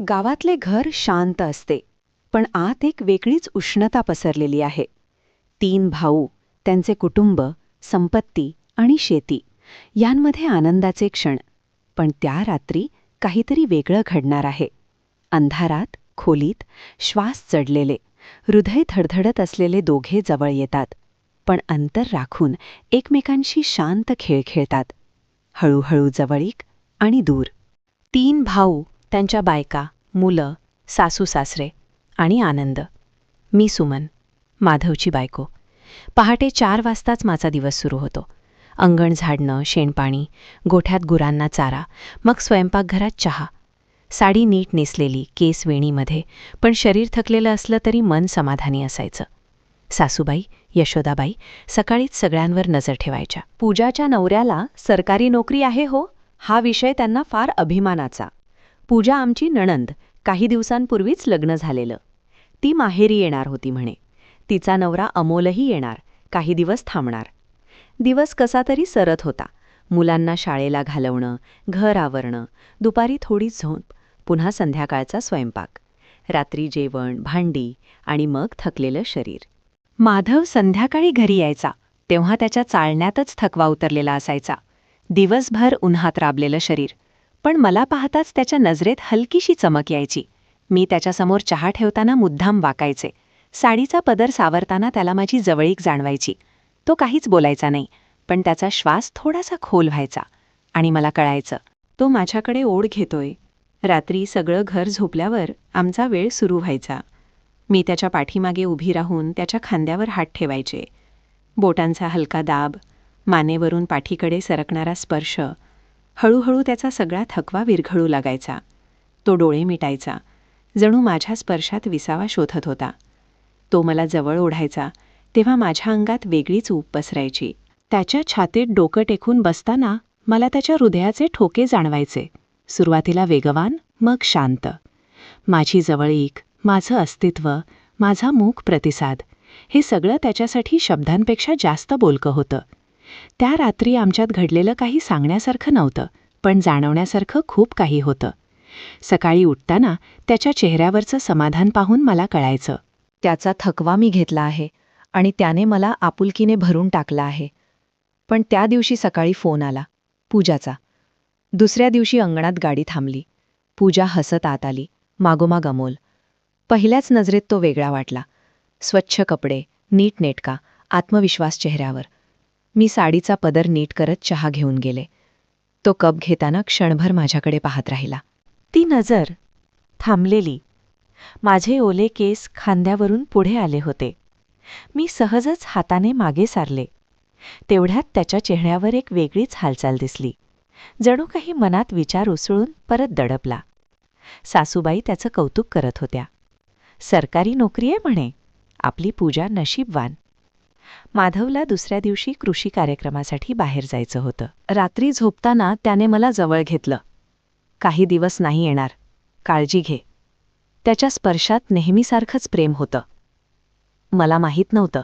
गावातले घर शांत असते पण आत एक वेगळीच उष्णता पसरलेली आहे. तीन भाऊ त्यांचे कुटुंब संपत्ती आणि शेती यांमध्ये आनंदाचे क्षण पण त्या रात्री काहीतरी वेगळं घडणार आहे. अंधारात खोलीत श्वास चढलेले हृदय धडधडत असलेले दोघे जवळ येतात पण अंतर राखून एकमेकांशी शांत खेळ खेळतात. हळूहळू जवळीक आणि दूर. तीन भाऊ त्यांच्या बायका मुलं सासू सासरे आणि आनंद. मी सुमन माधवची बायको. पहाटे चार वाजताच माझा दिवस सुरू होतो. अंगण झाडणं शेणपाणी गोठ्यात गुरांना चारा मग स्वयंपाकघरात चहा. साडी नीट नेसलेली केस वेणीमध्ये पण शरीर थकलेलं असलं तरी मन समाधानी असायचं. सासूबाई यशोदाबाई सकाळीच सगळ्यांवर नजर ठेवायच्या. पूजाच्या नवऱ्याला सरकारी नोकरी आहे हो? हा विषय त्यांना फार अभिमानाचा. पूजा आमची नणंद. काही दिवसांपूर्वीच लग्न झालेलं. ती माहेरी येणार होती म्हणे. तिचा नवरा अमोलही येणार. काही दिवस थांबणार. दिवस कसा तरी सरत होता. मुलांना शाळेला घालवणं घर आवरणं दुपारी थोडी झोप पुन्हा संध्याकाळचा स्वयंपाक. रात्री जेवण भांडी आणि मग थकलेलं शरीर. माधव संध्याकाळी घरी यायचा. तेव्हा त्याच्या चालण्यातच थकवा उतरलेला असायचा. दिवसभर उन्हात राबलेलं शरीर. पण मला पाहताच त्याच्या नजरेत हलकीशी चमक यायची. मी त्याच्यासमोर चहा ठेवताना मुद्दाम वाकायचे. साडीचा पदर सावरताना त्याला माझी जवळीक जाणवायची. तो काहीच बोलायचा नाही पण त्याचा श्वास थोडासा खोल व्हायचा आणि मला कळायचं तो माझ्याकडे ओढ घेतोय. रात्री सगळं घर झोपल्यावर आमचा वेळ सुरू व्हायचा. मी त्याच्या पाठीमागे उभी राहून त्याच्या खांद्यावर हात ठेवायचे. बोटांचा हलका दाब मानेवरून पाठीकडे सरकणारा स्पर्श हळूहळू त्याचा सगळा थकवा विरघळू लागायचा. तो डोळे मिटायचा. जणू माझ्या स्पर्शात विसावा शोधत होता. तो मला जवळ ओढायचा तेव्हा माझ्या अंगात वेगळीच ऊप पसरायची. त्याच्या छातीत डोकं टेकून बसताना मला त्याच्या हृदयाचे ठोके जाणवायचे. सुरुवातीला वेगवान मग शांत. माझी जवळीक माझं अस्तित्व माझा मूक प्रतिसाद हे सगळं त्याच्यासाठी शब्दांपेक्षा जास्त बोलकं होतं. त्या रात्री आमच्यात घडलेलं काही सांगण्यासारखं नव्हतं पण जाणवण्यासारखं खूप काही होतं. सकाळी उठताना त्याच्या चेहऱ्यावरचं समाधान पाहून मला कळायचं त्याचा थकवा मी घेतला आहे आणि त्याने मला आपुलकीने भरून टाकला आहे. पण त्या दिवशी सकाळी फोन आला पूजाचा. दुसऱ्या दिवशी अंगणात गाडी थांबली. पूजा हसत आत आली मागोमाग अमोल. पहिल्याच नजरेत तो वेगळा वाटला. स्वच्छ कपडे नीट नेटका आत्मविश्वास चेहऱ्यावर. मी साडीचा पदर नीट करत चहा घेऊन गेले. तो कप घेताना क्षणभर माझ्याकडे पाहत राहिला. ती नजर थांबलेली. माझे ओले केस खांद्यावरून पुढे आले होते. मी सहजच हाताने मागे सारले. तेवढ्यात त्याच्या चेहऱ्यावर एक वेगळीच हालचाल दिसली. जणू काही मनात विचार उसळून परत दडपला. सासूबाई त्याचं कौतुक करत होत्या. सरकारी नोकरी आहे म्हणे. आपली पूजा नशीबवान. माधवला दुसऱ्या दिवशी कृषी कार्यक्रमासाठी बाहेर जायचं होतं. रात्री झोपताना त्याने मला जवळ घेतलं. काही दिवस नाही येणार. काळजी घे. त्याच्या स्पर्शात नेहमीसारखंच प्रेम होतं. मला माहीत नव्हतं.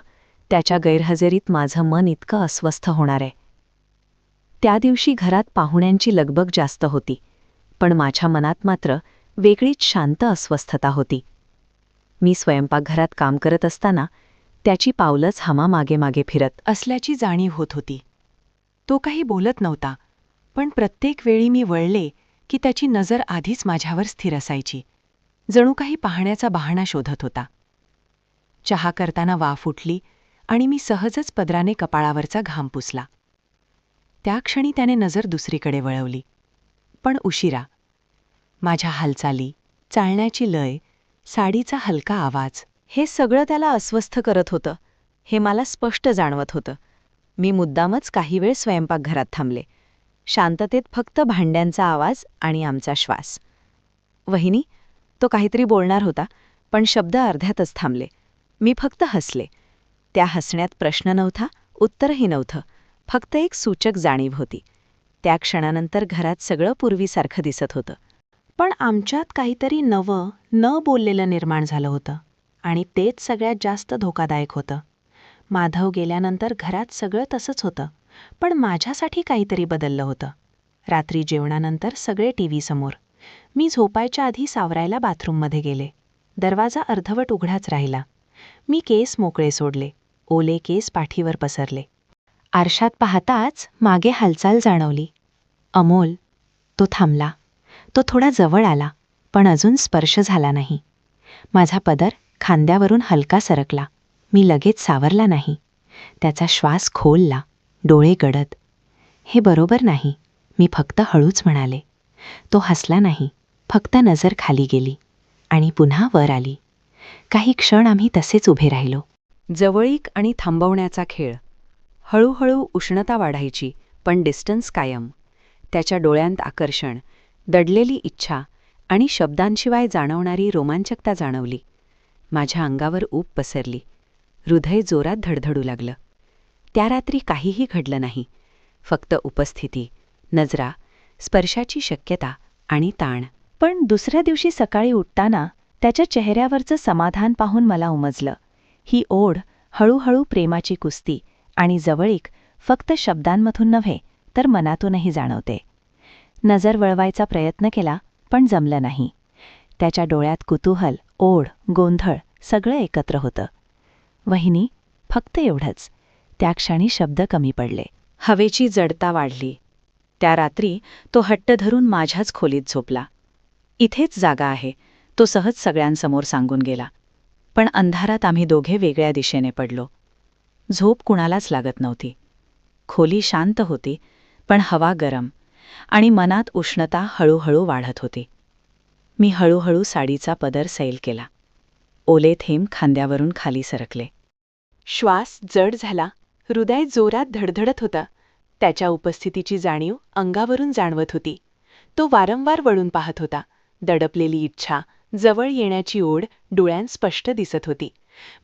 त्याच्या गैरहजेरीत माझं मन इतकं अस्वस्थ होणार आहे. त्या दिवशी घरात पाहुण्यांची लगबग जास्त होती. पण माझ्या मनात मात्र वेगळीच शांत अस्वस्थता होती. मी स्वयंपाकघरात काम करत असताना त्याची पावलंच हमा मागे मागे फिरत असल्याची जाणीव होत होती. तो काही बोलत नव्हता पण प्रत्येक वेळी मी वळले की त्याची नजर आधीच माझ्यावर स्थिर असायची. जणू काही पाहण्याचा बहाणा शोधत होता. चहा करताना वाफ उठली आणि मी सहजच पदराने कपाळावरचा घाम पुसला. त्या क्षणी त्याने नजर दुसरीकडे वळवली. पण उशिरा. माझ्या हालचाली चालण्याची लय साडीचा हलका आवाज हे सगळं त्याला अस्वस्थ करत होतं. हे मला स्पष्ट जाणवत होतं. मी मुद्दामच काही वेळ स्वयंपाकघरात थांबले. शांततेत फक्त भांड्यांचा आवाज आणि आमचा श्वास. वहिनी तो काहीतरी बोलणार होता पण शब्द अर्ध्यातच थांबले. मी फक्त हसले. त्या हसण्यात प्रश्न नव्हता उत्तरही नव्हतं. फक्त एक सूचक जाणीव होती. त्या क्षणानंतर घरात सगळं पूर्वीसारखं दिसत होतं. पण आमच्यात काहीतरी नवं न बोललेलं निर्माण झालं होतं. आणि तेच सगळ्यात जास्त धोकादायक होतं. माधव गेल्यानंतर घरात सगळं तसंच होतं पण माझ्यासाठी काहीतरी बदललं होतं. रात्री जेवणानंतर सगळे टी व्ही समोर. मी झोपायच्या आधी सावरायला बाथरूममध्ये गेले. दरवाजा अर्धवट उघडाच राहिला. मी केस मोकळे सोडले. ओले केस पाठीवर पसरले. आरशात पाहताच मागे हालचाल जाणवली. अमोल तो थांबला. तो थोडा जवळ आला पण अजून स्पर्श झाला नाही. माझा पदर खांद्यावरून हलका सरकला. मी लगेच सावरला नाही. त्याचा श्वास खोलला. डोळे गडद. हे बरोबर नाही मी फक्त हळूच म्हणाले. तो हसला नाही. फक्त नजर खाली गेली. आणि पुन्हा वर आली. काही क्षण आम्ही तसेच उभे राहिलो. जवळीक आणि थांबवण्याचा खेळ. हळूहळू उष्णता वाढायची पण डिस्टन्स कायम. त्याच्या डोळ्यांत आकर्षण दडलेली इच्छा आणि शब्दांशिवाय जाणवणारी रोमांचकता जाणवली. माझ्या अंगावर ऊब पसरली. हृदय जोरात धडधडू लागलं. त्या रात्री काहीही घडलं नाही. फक्त उपस्थिती नजरा स्पर्शाची शक्यता आणि ताण. पण दुसऱ्या दिवशी सकाळी उठताना त्याच्या चेहऱ्यावरचं समाधान पाहून मला उमजलं. ही ओढ हळूहळू प्रेमाची कुस्ती आणि जवळीक फक्त शब्दांमधून नव्हे तर मनातूनही जाणवते. नजर वळवायचा प्रयत्न केला पण जमलं नाही. त्याच्या डोळ्यात कुतूहल ओढ गोंधळ सगळं एकत्र होतं. वहिनी फक्त एवढंच. त्या क्षणी शब्द कमी पडले. हवेची जडता वाढली. त्या रात्री तो हट्ट धरून माझ्याच खोलीत झोपला. इथेच जागा आहे. तो सहज सगळ्यांसमोर सांगून गेला. पण अंधारात आम्ही दोघे वेगळ्या दिशेने पडलो. झोप कुणालाच लागत नव्हती. खोली शांत होती पण हवा गरम आणि मनात उष्णता हळूहळू वाढत होती. मी हळूहळू साडीचा पदर सैल केला. ओले थेंब खांद्यावरून खाली सरकले. श्वास जड झाला. हृदय जोरात धडधडत होता. त्याच्या उपस्थितीची जाणीव अंगावरून जाणवत होती. तो वारंवार वळून पाहत होता. दडपलेली इच्छा जवळ येण्याची ओढ डोळ्यांत स्पष्ट दिसत होती.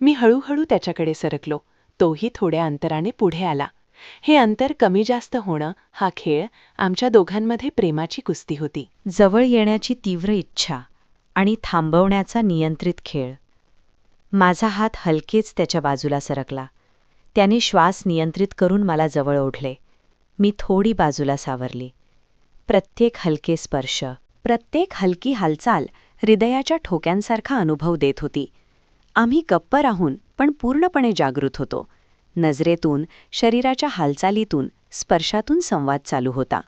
मी हळूहळू त्याच्याकडे सरकलो. तोही थोड्या अंतराने पुढे आला. हे अंतर कमी जास्त होणं हा खेळ आमच्या दोघांमध्ये प्रेमाची कुस्ती होती. जवळ येण्याची तीव्र इच्छा आणि थांबवण्याचा नियंत्रित खेळ. माझा हात हलकेच त्याच्या बाजूला सरकला. त्याने श्वास नियंत्रित करून मला जवळ ओढले. मी थोडी बाजूला सावरली. प्रत्येक हलके स्पर्श प्रत्येक हलकी हालचाल हृदयाच्या ठोक्यांसारखा अनुभव देत होती. आम्ही गप्प राहून पण पूर्णपणे जागृत होतो. नजरेतून शरीराच्या हालचालीतून स्पर्शातून संवाद चालू होता.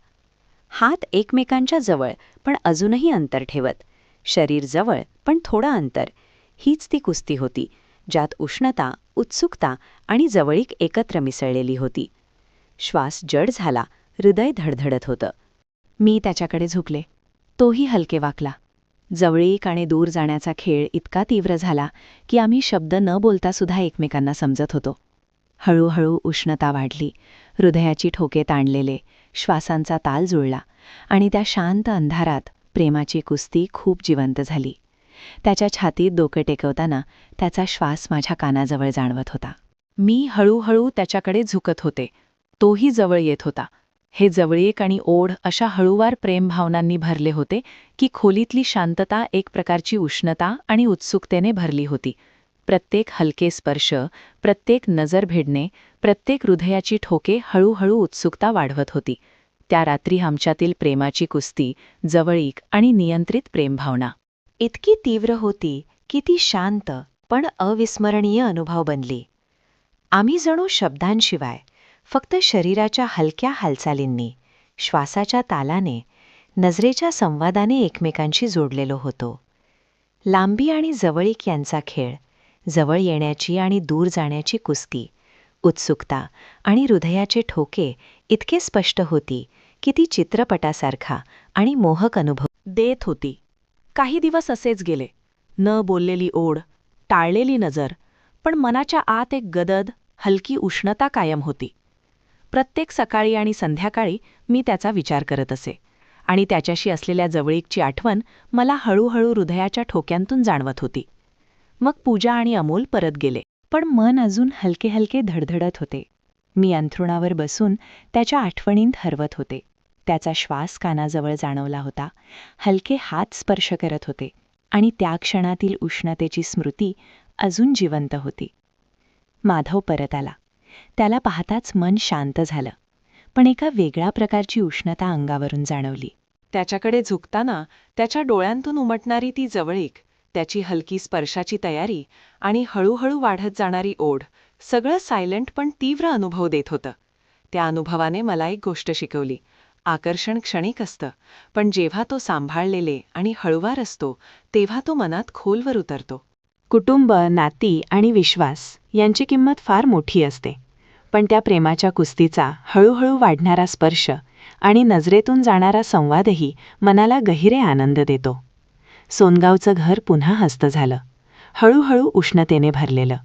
हात एकमेकांच्या जवळ पण अजूनही अंतर ठेवत. शरीर जवळ पण थोडं अंतर. हीच ती कुस्ती होती ज्यात उष्णता उत्सुकता आणि जवळीक एकत्र मिसळलेली होती. श्वास जड झाला हृदय धडधडत होतं. मी त्याच्याकडे झुकले. तोही हलके वाकला. जवळीक आणि दूर जाण्याचा खेळ इतका तीव्र झाला की आम्ही शब्द न बोलता सुद्धा एकमेकांना समजत होतो. हळूहळू उष्णता वाढली. हृदयाची ठोके ताणलेले श्वासांचा ताल जुळला आणि त्या शांत अंधारात प्रेमाची कुस्ती खूप जिवंत झाली. त्याच्या छातीत डोकं टेकवताना त्याचा श्वास माझ्या कानाजवळ जाणवत होता. मी हळूहळू त्याच्याकडे झुकत होते. तोही जवळ येत होता. हे जवळीक आणि ओढ अशा हळूवार प्रेमभावनांनी भरले होते की खोलीतली शांतता एक प्रकारची उष्णता आणि उत्सुकतेने भरली होती. प्रत्येक हलके स्पर्श प्रत्येक नजर भेडणे प्रत्येक हृदयाची ठोके हळूहळू उत्सुकता वाढवत होती. त्या रात्री आमच्यातील प्रेमाची कुस्ती जवळीक आणि नियंत्रित प्रेमभावना. इतकी तीव्र होती की ती शांत पण अविस्मरणीय अनुभव बनली. आम्ही जणू शब्दांशिवाय फक्त शरीराच्या हलक्या हालचालींनी श्वासाच्या तालाने नजरेच्या संवादाने एकमेकांशी जोडलेलो होतो. लांबी आणि जवळीक यांचा खेळ जवळ येण्याची आणि दूर जाण्याची कुस्ती. उत्सुकता आणि हृदयाचे ठोके इतके स्पष्ट होती की ती चित्रपटासारखा आणि मोहक अनुभव देत होती. काही दिवस असेच गेले. न बोललेली ओढ टाळलेली नजर पण मनाच्या आत एक गदद हलकी उष्णता कायम होती. प्रत्येक सकाळी आणि संध्याकाळी मी त्याचा विचार करत असे आणि त्याच्याशी असलेल्या जवळीकची आठवण मला हळूहळू हृदयाच्या ठोक्यांतून जाणवत होती. मग पूजा आणि अमोल परत गेले. पण मन अजून हलके हलके धडधडत होते. मी अंथरुणावर बसून त्याच्या आठवणींत हरवत होते. त्याचा श्वास कानाजवळ जाणवला होता. हलके हात स्पर्श करत होते. आणि त्या क्षणातील उष्णतेची स्मृती अजून जिवंत होती. माधव परत आला. त्याला पाहताच मन शांत झालं. पण एका वेगळ्या प्रकारची उष्णता अंगावरून जाणवली. त्याच्याकडे झुकताना त्याच्या डोळ्यांतून उमटणारी ती जवळीक त्याची हलकी स्पर्शाची तयारी आणि हळूहळू वाढत जाणारी ओढ सगळं सायलेंट पण तीव्र अनुभव देत होतं. त्या अनुभवाने मला एक गोष्ट शिकवली. आकर्षण क्षणिक असतं पण जेव्हा तो सांभाळलेले आणि हळुवार असतो तेव्हा तो मनात खोलवर उतरतो. कुटुंब नाती आणि विश्वास यांची किंमत फार मोठी असते. पण त्या प्रेमाच्या कुस्तीचा हळूहळू वाढणारा स्पर्श आणि नजरेतून जाणारा संवादही मनाला गहिरे आनंद देतो. सोनगावचं घर पुन्हा हस्त झालं. हळूहळू उष्णतेने भरलेलं.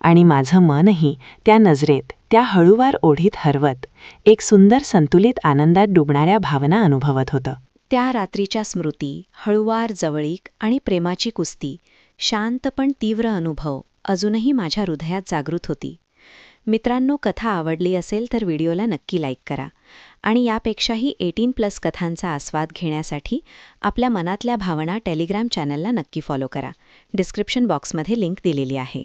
आणि माझं मनही त्या नजरेत त्या हळूवार ओढीत हरवत एक सुंदर संतुलित आनंदात डुबणाऱ्या भावना अनुभवत होतं. त्या रात्रीच्या स्मृती हळुवार जवळीक आणि प्रेमाची कुस्ती शांत पण तीव्र अनुभव अजूनही माझ्या हृदयात जागृत होती. मित्रांनो कथा आवडली असेल तर व्हिडिओला नक्की लाईक करा. आणि यापेक्षाही एटीन प्लस कथांचा आस्वाद घेण्यासाठी आपल्या मनातल्या भावना टेलिग्राम चॅनलला नक्की फॉलो करा. डिस्क्रिप्शन बॉक्समध्ये लिंक दिलेली आहे.